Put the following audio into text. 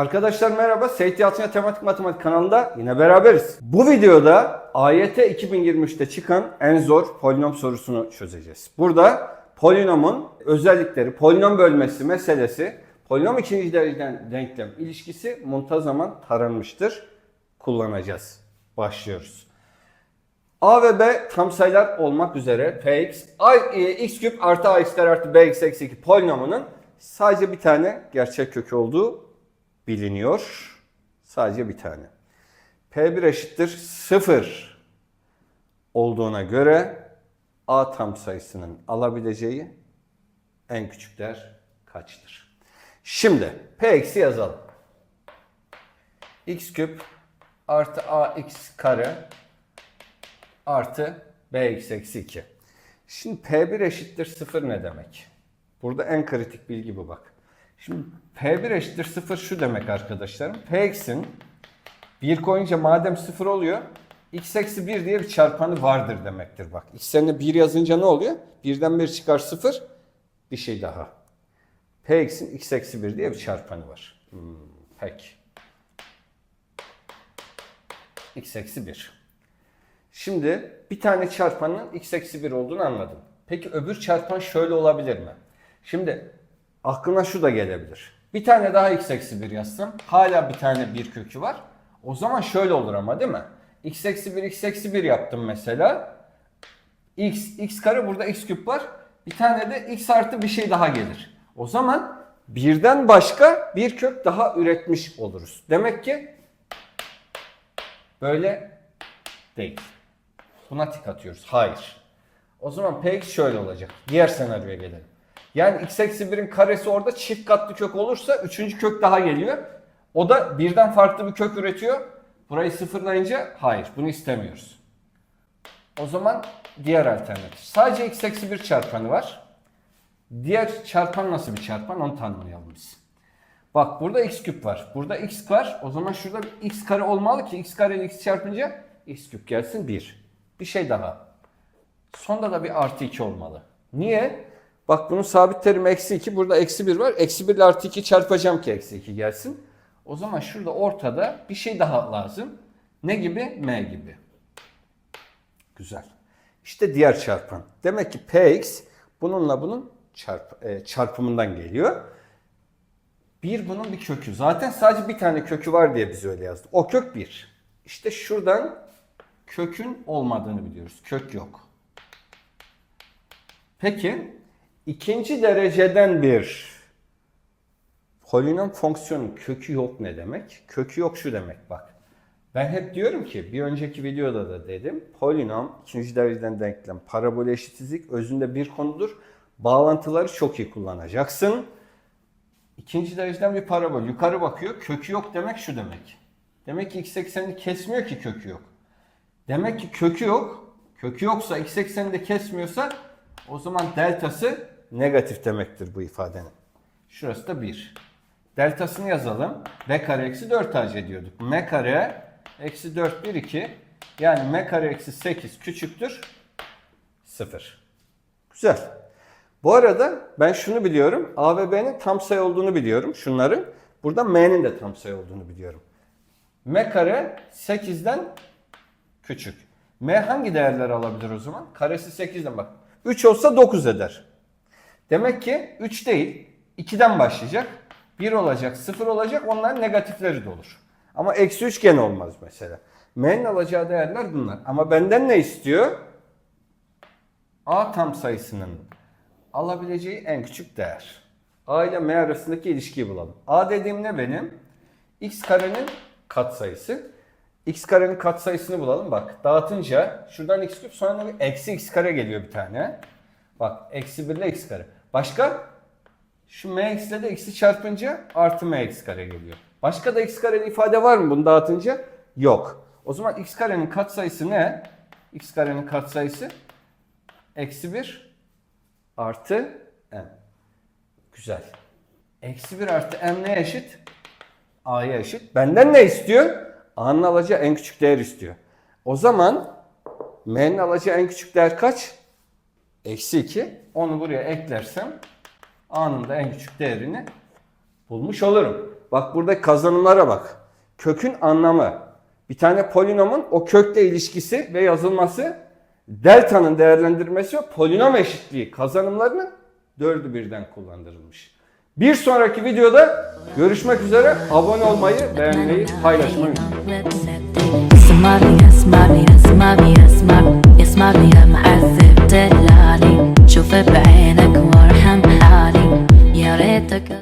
Arkadaşlar merhaba. Seyit Yalçın'a Tematik Matematik kanalında yine beraberiz. Bu videoda AYT 2023'te çıkan en zor polinom sorusunu çözeceğiz. Burada polinomun özellikleri, polinom bölmesi meselesi, polinom ikinci dereceden denklem ilişkisi muntazaman taranmıştır. Kullanacağız. Başlıyoruz. A ve B tam sayılar olmak üzere Px, a, e, x küp artı ax kare artı bx eksi 2 polinomunun sadece bir tane gerçek kökü olduğu biliniyor. Sadece bir tane. P1 eşittir 0 olduğuna göre A tam sayısının alabileceği en küçük değer kaçtır? Şimdi P eksi yazalım. x küp artı ax kare artı bx eksi 2. Şimdi P1 eşittir 0 ne demek? Burada en kritik bilgi bu bak. Şimdi P1 eşittir 0 şu demek arkadaşlarım. Px'in 1 koyunca madem 0 oluyor x eksi 1 diye bir çarpanı vardır demektir bak. X yerine 1 yazınca ne oluyor? 1'den 1 çıkar 0 bir şey daha. Px'in x eksi 1 diye bir çarpanı var. Hmm, peki. x eksi 1. Şimdi bir tane çarpanın x eksi 1 olduğunu anladım. Peki öbür çarpan şöyle olabilir mi? Şimdi aklına şu da gelebilir. Bir tane daha x eksi 1 yazsam hala bir tane bir kökü var. O zaman şöyle olur ama değil mi? x eksi 1 x eksi 1 yaptım mesela. x x kare burada x küp var. Bir tane de x artı bir şey daha gelir. O zaman birden başka bir kök daha üretmiş oluruz. Demek ki böyle değil. Buna tik atıyoruz. Hayır. O zaman px şöyle olacak. Diğer senaryoya gelelim. Yani x eksi 1'in karesi orada çift katlı kök olursa üçüncü kök daha geliyor. O da birden farklı bir kök üretiyor. Burayı sıfırlayınca hayır bunu istemiyoruz. O zaman diğer alternatif. Sadece x eksi 1 çarpanı var. Diğer çarpan nasıl bir çarpan onu tanımlayalım biz. Bak burada x küp var. Burada x var. O zaman şurada bir x kare olmalı ki x kare ile x çarpınca x küp gelsin 1. Bir şey daha. Sonda da bir artı 2 olmalı. Niye? Bak bunun sabit terimi eksi 2. Burada eksi 1 var. Eksi 1 ile artı 2 çarpacağım ki eksi 2 gelsin. O zaman şurada ortada bir şey daha lazım. Ne gibi? M gibi. Güzel. İşte diğer çarpan. Demek ki Px bununla bunun çarp, e, çarpımından geliyor. Bir bunun bir kökü. Zaten sadece bir tane kökü var diye biz öyle yazdık. O kök bir. İşte şuradan kökün olmadığını biliyoruz. Kök yok. Peki ikinci dereceden bir polinom fonksiyonun kökü yok ne demek? Kökü yok şu demek bak. Ben hep diyorum ki bir önceki videoda da dedim. Polinom ikinci dereceden denklem parabol eşitsizlik özünde bir konudur. Bağlantıları çok iyi kullanacaksın. İkinci dereceden bir parabol yukarı bakıyor. Kökü yok demek şu demek. Demek ki x eksenini kesmiyor ki kökü yok. Demek ki kökü yok. Kökü yoksa x eksenini de kesmiyorsa o zaman deltası negatif demektir bu ifadenin. Şurası da 1. Deltasını yazalım. b kare eksi 4 ac ediyorduk. m kare eksi 4 1 2. Yani m kare eksi 8 küçüktür 0. Güzel. Bu arada ben şunu biliyorum. A ve B'nin tam sayı olduğunu biliyorum. Şunların. Burada M'nin de tam sayı olduğunu biliyorum. M kare 8'den küçük. M hangi değerler alabilir o zaman? Karesi 8'den bak. 3 olsa 9 eder. Demek ki 3 değil 2'den başlayacak. 1 olacak 0 olacak onların negatifleri de olur. Ama eksi 3 gene olmaz mesela. M'nin alacağı değerler bunlar. Ama benden ne istiyor? A tam sayısının alabileceği en küçük değer. A ile M arasındaki ilişkiyi bulalım. A dediğim ne benim? X karenin katsayısı. X karenin katsayısını bulalım. Bak dağıtınca şuradan x küp sonra eksi x kare geliyor bir tane. Bak eksi 1 ile x kare. Başka? Şu mx ile de x'i çarpınca artı mx kare geliyor. Başka da x kareli ifade var mı bunu dağıtınca? Yok. O zaman x karenin katsayısı ne? x karenin katsayısı eksi 1 artı m. Güzel. Eksi 1 artı m ne eşit? A'ya eşit. Benden ne istiyor? A'nın alacağı en küçük değer istiyor. O zaman M'nin alacağı en küçük değer kaç? Eksi 2. Onu buraya eklersem A'nın da en küçük değerini bulmuş olurum. Bak burada kazanımlara bak. Kökün anlamı. Bir tane polinomun o kökle ilişkisi ve yazılması delta'nın değerlendirmesi ve polinom eşitliği kazanımlarının dördü birden kullandırılmış. Bir sonraki videoda görüşmek üzere. Abone olmayı, beğenmeyi, paylaşmayı unutmayın.